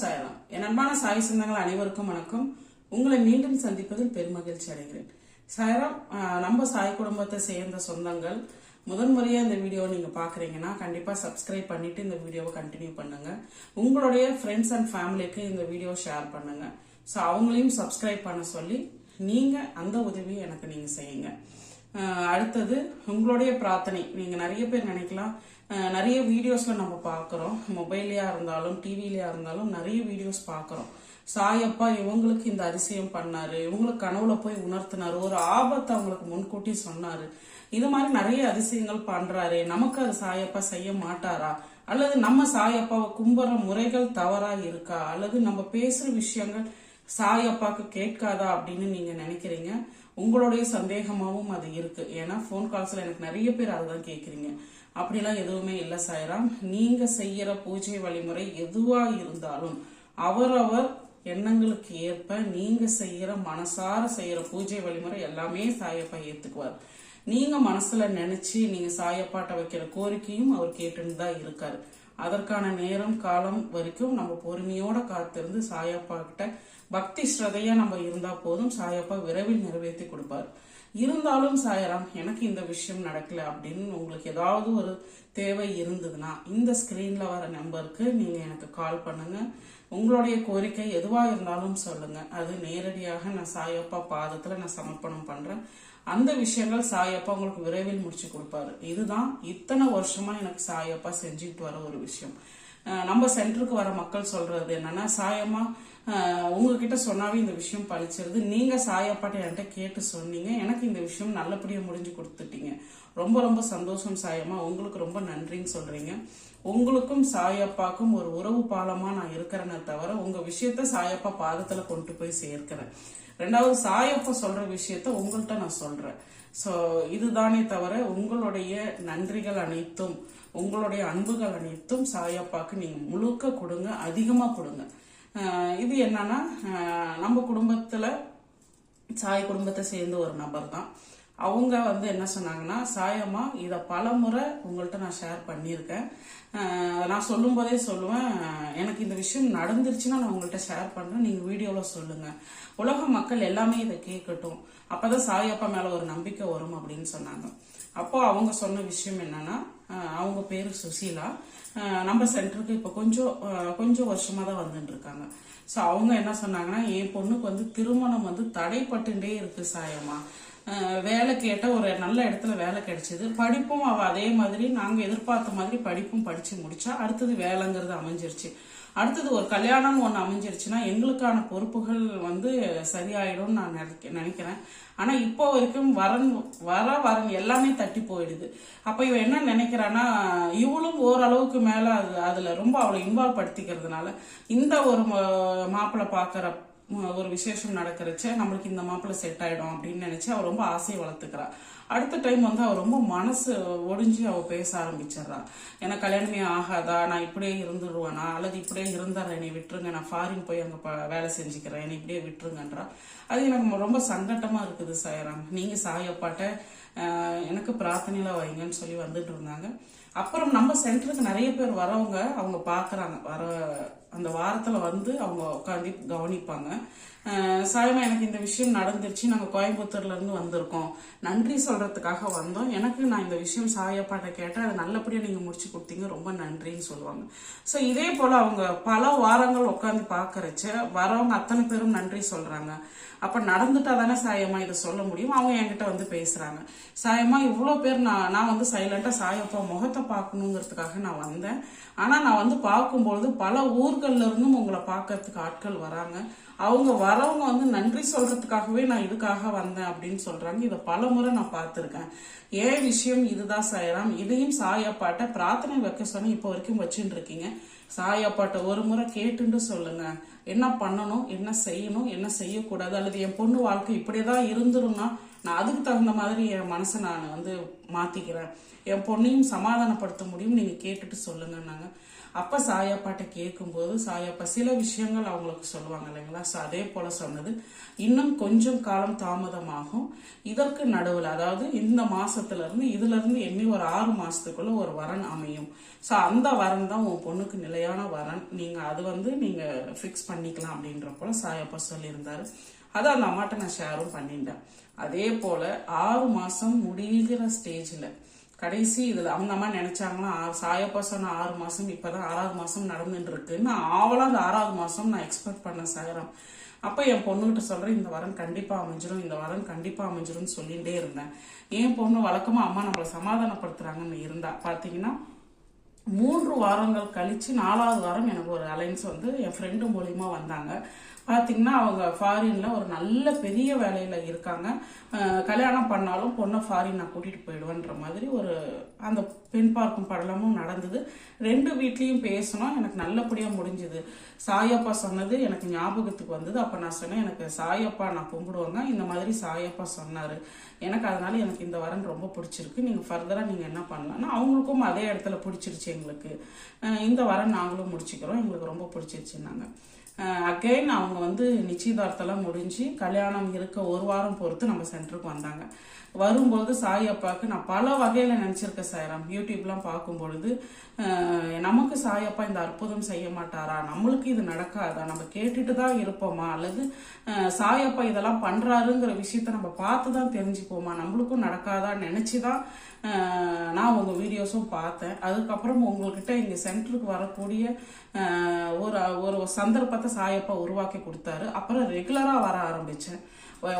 சாயலாம். என் அன்பான சாய் சொந்தங்கள் அனைவருக்கும் வணக்கம். உங்களை மீண்டும் சந்திப்பதில் பெருமகிழ்ச்சி அடைகிறேன். சாயராம் நம்ம சாய் குடும்பத்தை சேர்ந்த சொந்தங்கள் முதன்முறையாக இந்த வீடியோவை நீங்கள் பார்க்குறீங்கன்னா கண்டிப்பாக சப்ஸ்கிரைப் பண்ணிவிட்டு இந்த வீடியோவை கண்டினியூ பண்ணுங்க. உங்களுடைய ஃப்ரெண்ட்ஸ் அண்ட் ஃபேமிலிக்கு இந்த வீடியோ ஷேர் பண்ணுங்க. ஸோ அவங்களையும் சப்ஸ்கிரைப் பண்ண சொல்லி நீங்கள் அந்த உதவியை எனக்கு நீங்கள் செய்யுங்க. அடுத்தது உங்களுடைய பிரார்த்தனை. நீங்கள் நிறைய பேர் நினைக்கலாம் நிறைய வீடியோஸில் நம்ம பார்க்குறோம். மொபைல்லையா இருந்தாலும் டிவிலையாக இருந்தாலும் நிறைய வீடியோஸ் பார்க்குறோம். சாயப்பா இவங்களுக்கு இந்த அதிசயம் பண்ணாரு. இவங்களுக்கு கனவுல போய் உணர்த்தினாரு. ஒரு ஆபத்தை அவங்களுக்கு முன்கூட்டி சொன்னாரு. இது மாதிரி நிறைய அதிசயங்கள் பண்றாரு. நமக்கு அது சாயப்பா செய்ய மாட்டாரா? அல்லது நம்ம சாயப்பாவை கும்புற முறைகள் தவறா இருக்கா? அல்லது நம்ம பேசுற விஷயங்கள் சாயப்பாக்கு கேட்காதா அப்படின்னு நீங்க நினைக்கிறீங்க? உங்களுடைய சந்தேகமாகவும் அது இருக்கு. ஏன்னா ஃபோன் கால்ஸ்ல எனக்கு நிறைய பேர் அதுதான் கேட்குறீங்க அப்படிலாம் எதுவுமே இல்லை சாயராம். நீங்க செய்யற பூஜை வழிமுறை எதுவா இருந்தாலும் அவரவர் எண்ணங்களுக்கு ஏற்ப நீங்க செய்யற மனசார செய்யற பூஜை வழிமுறை எல்லாமே சாயப்பா ஏத்துக்குவார். நீங்க மனசுல நினைச்சு நீங்க சாயப்பாட்ட வைக்கிற கோரிக்கையும் அவர் கேட்டுன்னு தான் இருக்காரு. அதற்கான நேரம் காலம் வரைக்கும் நம்ம பொறுமையோட காத்திருந்து சாயப்பா கிட்ட பக்தி ஸ்ரதையா நம்ம இருந்தா போதும். சாயப்பா விரைவில் நிறைவேற்றி கொடுப்பார். இருந்தாலும் சாயராம் எனக்கு இந்த விஷயம் நடக்கல அப்படின்னு உங்களுக்கு ஏதாவது ஒரு தேவை இருந்ததுன்னா இந்த ஸ்கிரீன்ல வர நம்பருக்கு நீங்க எனக்கு கால் பண்ணுங்க. உங்களுடைய கோரிக்கை எதுவாக இருந்தாலும் சொல்லுங்க. அது நேரடியாக நான் சாயப்பா பாதத்தில் நான் சமர்ப்பணம் பண்ணுறேன் அந்த விஷயங்கள் சாயப்பா உங்களுக்கு விரைவில் முடிச்சு கொடுப்பாரு. இதுதான் இத்தனை வருஷமா எனக்கு சாயப்பா செஞ்சுட்டு வர ஒரு விஷயம். நம்ம சென்டருக்கு வர மக்கள் சொல்றது என்னன்னா சாயமா உங்ககிட்ட சொன்னாவே இந்த விஷயம் பழிச்சிருது. நீங்க சாயப்பாட்ட என்கிட்ட கேட்டு சொன்னீங்க. எனக்கு இந்த விஷயம் நல்லபடியா முடிஞ்சு கொடுத்துட்டீங்க. ரொம்ப ரொம்ப சந்தோஷம் சாயமா உங்களுக்கு ரொம்ப நன்றின்னு சொல்றீங்க. உங்களுக்கும் சாயப்பாக்கும் ஒரு உறவு பாலமா நான் இருக்கிறேனே தவிர உங்க விஷயத்த சாயப்பா பாதத்துல கொண்டு போய் சேர்க்கிறேன். ரெண்டாவது சாயப்பா சொல்ற விஷயத்த உங்கள்கிட்ட நான் சொல்றேன். ஸோ இதுதானே தவிர உங்களுடைய நன்றிகள் அனைத்தும் உங்களுடைய அன்புகள் அனைத்தும் சாயப்பாக்கு நீங்கள் முழுக்க கொடுங்க அதிகமாக கொடுங்க. இது என்னன்னா நம்ம குடும்பத்தில் சாய் குடும்பத்தை சேர்ந்த ஒரு நபர் தான் அவங்க வந்து என்ன சொன்னாங்கன்னா சாயம்மா இதை பல முறை உங்கள்கிட்ட நான் ஷேர் பண்ணியிருக்கேன். நான் சொல்லும் போதே சொல்லுவேன். எனக்கு இந்த விஷயம் நடந்துருச்சுன்னா நான் உங்கள்கிட்ட ஷேர் பண்ணுறேன் நீங்கள் வீடியோவில் சொல்லுங்கள் உலக மக்கள் எல்லாமே இதை கேட்கட்டும். அப்போ தான் சாயப்பா மேலே ஒரு நம்பிக்கை வரும் அப்படின்னு சொன்னாங்க. அப்போ அவங்க சொன்ன விஷயம் என்னன்னா அவங்க பேர் சுசீலா. நம்ம சென்டருக்கு இப்போ கொஞ்சம் கொஞ்சம் வருஷமாக தான் வந்துட்டு இருக்காங்க. ஸோ அவங்க என்ன சொன்னாங்கன்னா என் பொண்ணுக்கு வந்து திருமணம் வந்து தடைப்பட்டுட்டே இருக்கு சாயம்மா. வேலை கேட்ட ஒரு நல்ல இடத்துல வேலை கிடைச்சிது. படிப்பும் அவ அதே மாதிரி நாங்க எதிர்பார்த்த மாதிரி படிப்பும் படிச்சு முடிச்சா அடுத்தது வேலைங்கிறது அமைஞ்சிருச்சு. அடுத்தது ஒரு கல்யாணம்னு ஒன்று அமைஞ்சிருச்சுன்னா எங்களுக்கான பொறுப்புகள் வந்து சரியாயிடும்னு நான் நினைக்க- நினைக்கிறேன். ஆனால் இப்போ வரைக்கும் வரன் வர வரன் எல்லாமே தட்டி போயிடுது. அப்போ இவ என்ன நினைக்கிறான்னா இவளும் ஓரளவுக்கு மேலே அது அதில் ரொம்ப அவளை இன்வால்வ் படுத்திக்கிறதுனால இந்த ஒரு மாப்பிள்ளை பார்க்குற ஒரு விசேஷம் நடக்கிறச்ச நம்மளுக்கு இந்த மாப்பிள்ளை செட் ஆயிடும் அப்படின்னு நினைச்சு அவர் ரொம்ப ஆசையை வளர்த்துக்கிறா. அடுத்த டைம் வந்து அவர் ரொம்ப மனசு ஒடிஞ்சு அவ பேச ஆரம்பிச்சிடுறா. எனக்கு கல்யாணமே ஆகாதா? நான் இப்படியே இருந்துருவேனா? அல்லது இப்படியே இருந்தாரா என்னை விட்டுருங்க. நான் ஃபாரின் போய் அங்கே வேலை செஞ்சுக்கிறேன். என்னை இப்படியே விட்டுருங்கன்றா. அது எனக்கு ரொம்ப சங்கட்டமாக இருக்குது சாயராம். நீங்கள் சாயப்பாட்ட எனக்கு பிரார்த்தனையில் வைங்கன்னு சொல்லி வந்துட்டு இருந்தாங்க. அப்புறம் நம்ம சென்டருக்கு நிறைய பேர் வரவங்க அவங்க பார்க்குறாங்க வர அந்த வாரத்தில் வந்து அவங்க உட்காந்து கவனிப்பாங்க. சாயமா எனக்கு இந்த விஷயம் நடந்துருச்சு. நாங்கள் கோயம்புத்தூர்லேருந்து வந்திருக்கோம். நன்றி சொல்கிறதுக்காக வந்தோம். எனக்கு நான் இந்த விஷயம் சாயப்பாட்ட கேட்டால் அதை நல்லபடியாக நீங்கள் முடிச்சு கொடுத்தீங்க. ரொம்ப நன்றின்னு சொல்லுவாங்க. ஸோ இதே போல் அவங்க பல வாரங்கள் உட்காந்து பார்க்கறச்ச வரவங்க அத்தனை பேரும் நன்றி சொல்கிறாங்க அப்போ நடந்துட்டா தானே சாயமா இதை சொல்ல முடியும்? அவங்க என்கிட்ட வந்து பேசுகிறாங்க சாயமா இவ்வளோ பேர் நான் நான் வந்து சைலண்ட்டாக சாயப்பா முகத்தை பார்க்கணுங்கிறதுக்காக நான் வந்தேன். ஆனால் நான் வந்து பார்க்கும்பொழுது பல ஊர்களில் இருந்தும் உங்களை பார்க்கறதுக்கு ஆட்கள் வராங்க. அவங்க வரவங்க வந்து நன்றி சொல்கிறதுக்காகவே நான் இதுக்காக வந்தேன் அப்படின்னு சொல்கிறாங்க இதை பல முறை நான் பார்த்துருக்கேன். ஏன் விஷயம் இதுதான் சாயராம். இதையும் சாயப்பாட்டை பிரார்த்தனை வைக்க சொன்னி இப்போ வரைக்கும் வச்சுட்டு இருக்கீங்க சாயப்பாட்டை ஒரு முறை கேட்டுட்டு சொல்லுங்க. என்ன பண்ணணும்? என்ன செய்யணும்? என்ன செய்யக்கூடாது? அல்லது என் பொண்ணு வாழ்க்கை இப்படியேதான் இருந்துரும்னா நான் அதுக்கு தகுந்த மாதிரி என் மனசை நான் வந்து மாற்றிக்கிறேன் என் பொண்ணையும் சமாதானப்படுத்த முடியும். நீங்கள் கேட்டுட்டு சொல்லுங்கன்னாங்க. அப்போ சாயாப்பாட்டை கேட்கும்போது சாயாப்பா சில விஷயங்கள் அவங்களுக்கு சொல்லுவாங்க இல்லைங்களா? ஸோ அதே போல் சொன்னது. இன்னும் கொஞ்சம் காலம் தாமதமாகும். இதற்கு நடுவில் அதாவது இந்த மாதத்துலேருந்து இதுலேருந்து எண்ணி ஒரு ஆறு மாதத்துக்குள்ளே ஒரு வரன் அமையும். ஸோ அந்த வரன் தான் உன் பொண்ணுக்கு நிலையான வரன். நீங்கள் அது வந்து நீங்கள் ஃபிக்ஸ் பண்ணிக்கலாம் அப்படின்ற போல் சாயாப்பா சொல்லியிருந்தாரு. அதை அந்த அம்மாட்ட நான் ஷேரும் பண்ணிட்டேன் அதே போல ஆறு மாசம் முடிகிற ஸ்டேஜில் கடைசி இதில் அவங்க அம்மா நினச்சாங்கன்னா ஆ- சாயப்பா சொன்ன ஆறு மாசம் இப்பதான் ஆறாவது மாசம் நடந்துட்டு இருக்குன்னு ஆவலா அந்த ஆறாவது மாசம் நான் எக்ஸ்பெக்ட் பண்ண சாயரம் அப்ப என் பொண்ணுகிட்ட சொல்றேன் இந்த வாரம் கண்டிப்பா அமைஞ்சிரும் இந்த வாரம் கண்டிப்பா அமைஞ்சிரும்னு சொல்லிட்டே இருந்தேன். என் பொண்ணு வழக்கமா அம்மா நம்மளை சமாதானப்படுத்துறாங்கன்னு இருந்தா பாத்தீங்கன்னா மூன்று வாரங்கள் கழிச்சு நாலாவது வாரம் எனக்கு ஒரு அலைன்ஸ் வந்து என் ஃப்ரெண்டு மூலியமா வந்தாங்க. பாத்தீங்கன்னா அவங்க ஃபாரின்ல ஒரு நல்ல பெரிய வேலையில இருக்காங்க. கல்யாணம் பண்ணாலும் பொண்ணை ஃபாரின் நான் கூட்டிகிட்டு போயிடுவேன்ற மாதிரி ஒரு அந்த பெண் பார்க்கும் படலமும் நடந்தது. ரெண்டு வீட்லேயும் பேசணும் எனக்கு நல்லபடியாக முடிஞ்சுது. சாயப்பா சொன்னது எனக்கு ஞாபகத்துக்கு வந்தது. அப்போ நான் சொன்னேன் எனக்கு சாயப்பா நான் கும்பிடுவாங்க. இந்த மாதிரி சாயப்பா சொன்னார். எனக்கு அதனால எனக்கு இந்த வரன் ரொம்ப பிடிச்சிருக்கு. நீங்கள் ஃபர்தராக நீங்கள் என்ன பண்ணலாம்னா அவங்களுக்கும் அதே இடத்துல பிடிச்சிருச்சு எங்களுக்கு. இந்த வரன் நாங்களும் முடிச்சுக்கிறோம். எங்களுக்கு ரொம்ப பிடிச்சிருச்சுன்னாங்க. அகைன் அவங்க வந்து நிச்சயதார்த்தம்லாம் முடிஞ்சு கல்யாணம் இருக்க ஒரு வாரம் பொறுத்து நம்ம சென்டருக்கு வந்தாங்க. வரும்போது சாய் அப்பாவுக்கு நான் பல வகையில் நினச்சிருக்கேன் சாயராம். யூடியூப்லாம் பார்க்கும் பொழுது அஹ், நமக்கு சாயப்பா இந்த அற்புதம் செய்ய மாட்டாரா? நம்மளுக்கு இது நடக்காதா? நம்ம கேட்டுட்டு தான் இருப்போமா? அல்லது சாய் சாயப்பா இதெல்லாம் பண்ணுறாருங்கிற விஷயத்த நம்ம பார்த்து தான் தெரிஞ்சுப்போமா நம்மளுக்கும் நடக்காதா நினச்சி தான் நான் உங்கள் வீடியோஸும் பார்த்தேன். அதுக்கப்புறம் உங்கள்கிட்ட இங்கே சென்டருக்கு வரக்கூடிய ஒரு ஒரு சந்தர்ப்பத்தை சாயப்பா உருவாக்கி கொடுத்தாரு. அப்புறம் ரெகுலராக வர ஆரம்பித்தேன்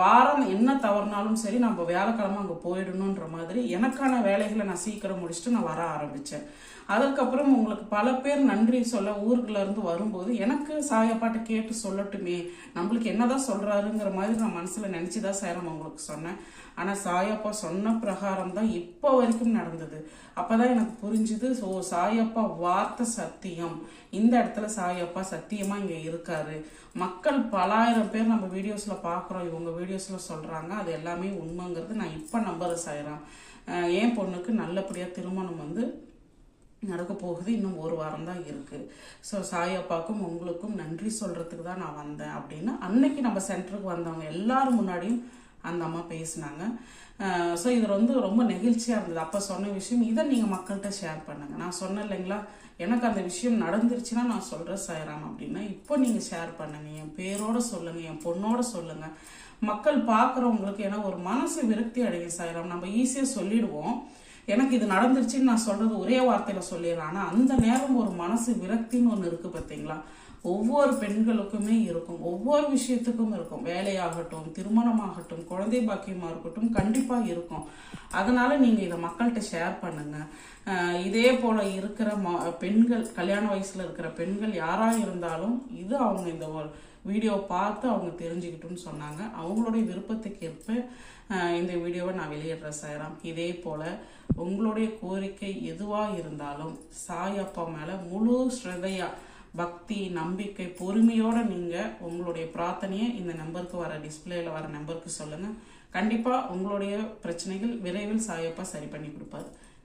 வாரம் என்ன தவறுனாலும் சரி நம்ம வியாழக்கிழமை அங்கே போயிடணுன்ற மாதிரி எனக்கான வேலைகளை நான் சீக்கிரம் முடிச்சுட்டு நான் வர ஆரம்பித்தேன் அதுக்கப்புறம் உங்களுக்கு பல பேர் நன்றி சொல்ல ஊருக்குள்ளேருந்து வரும்போது எனக்கு சாயப்பாட்டை கேட்டு சொல்லட்டுமே நம்மளுக்கு என்னதான் சொல்கிறாருங்கிற மாதிரி நான் மனசில் நினச்சி தான் சேரம் உங்களுக்கு சொன்னேன். ஆனால் சாயப்பா சொன்ன பிரகாரம் தான் இப்போ வரைக்கும் நடந்தது. அப்போதான் எனக்கு புரிஞ்சுது ஸோ சாயப்பா வார்த்தை சத்தியம். இந்த இடத்துல சாயப்பா சத்தியமாக இங்கே இருக்காரு. மக்கள் பலாயிரம் பேர் நம்ம வீடியோஸில் பார்க்குறோம் இவங்க வீடியோஸில் சொல்கிறாங்க அது எல்லாமே உண்மைங்கிறது நான் இப்போ நம்பர் சாயிரம் என் பொண்ணுக்கு நல்லபடியாக திருமணம் வந்து நடக்க போகுது. இன்னும் ஒரு வாரம் தான் இருக்கு. ஸோ சாயப்பாக்கும் உங்களுக்கும் நன்றி சொல்கிறதுக்கு தான் நான் வந்தேன் அப்படின்னு அன்னைக்கு நம்ம சென்டருக்கு வந்தவங்க எல்லாரும் முன்னாடியும் அந்த அம்மா பேசினாங்க. ஸோ இது வந்து ரொம்ப நெகிழ்ச்சியாக இருந்தது. அப்போ சொன்ன விஷயம் இதை நீங்கள் மக்கள்கிட்ட ஷேர் பண்ணுங்க. நான் சொன்னேன் இல்லைங்களா? எனக்கு அந்த விஷயம் நடந்துருச்சுன்னா நான் சொல்கிறேன் சாயராம் அப்படின்னா. இப்போ நீங்கள் ஷேர் பண்ணுங்கள் என் பேரோட சொல்லுங்கள் என் பொண்ணோட சொல்லுங்கள் மக்கள் பார்க்குறவங்களுக்கு ஏன்னா ஒரு மனசு விரக்தி அடையும் சாயராம். நம்ம ஈஸியாக சொல்லிடுவோம். எனக்கு இது நடந்துருச்சுன்னு நான் சொல்றது ஒரே வார்த்தையில சொல்லிடுறேன். ஆனா அந்த நேரம் ஒரு மனசு விரக்தின்னு ஒன்று இருக்கு பார்த்தீங்களா? ஒவ்வொரு பெண்களுக்குமே இருக்கும். ஒவ்வொரு விஷயத்துக்கும் இருக்கும். வேலையாகட்டும் திருமணமாகட்டும் குழந்தை பாக்கியமாக இருக்கட்டும் கண்டிப்பாக இருக்கும். அதனால நீங்கள் இதை மக்கள்கிட்ட ஷேர் பண்ணுங்கள் இதே போல இருக்கிற மா பெண்கள் கல்யாண வயசுல இருக்கிற பெண்கள் யாரா இருந்தாலும் இது அவங்க இந்த வீடியோ பார்த்து அவங்க தெரிஞ்சுக்கிட்டுன்னு சொன்னாங்க. அவங்களுடைய விருப்பத்துக்கு ஏற்ப இந்த வீடியோவை நான் வெளியிடுறேன் சாயராம். இதே போல உங்களுடைய கோரிக்கை எதுவாக இருந்தாலும் சாய் அப்பா முழு ஸ்ரதையா பக்தி நம்பிக்கை பொறுமையோட நீங்கள் உங்களுடைய பிரார்த்தனையை இந்த நம்பருக்கு வர டிஸ்பிளேல வர நம்பருக்கு சொல்லுங்கள் கண்டிப்பாக உங்களுடைய பிரச்சனைகள் விரைவில் சாயப்பா சரி பண்ணி கொடுப்பாரு.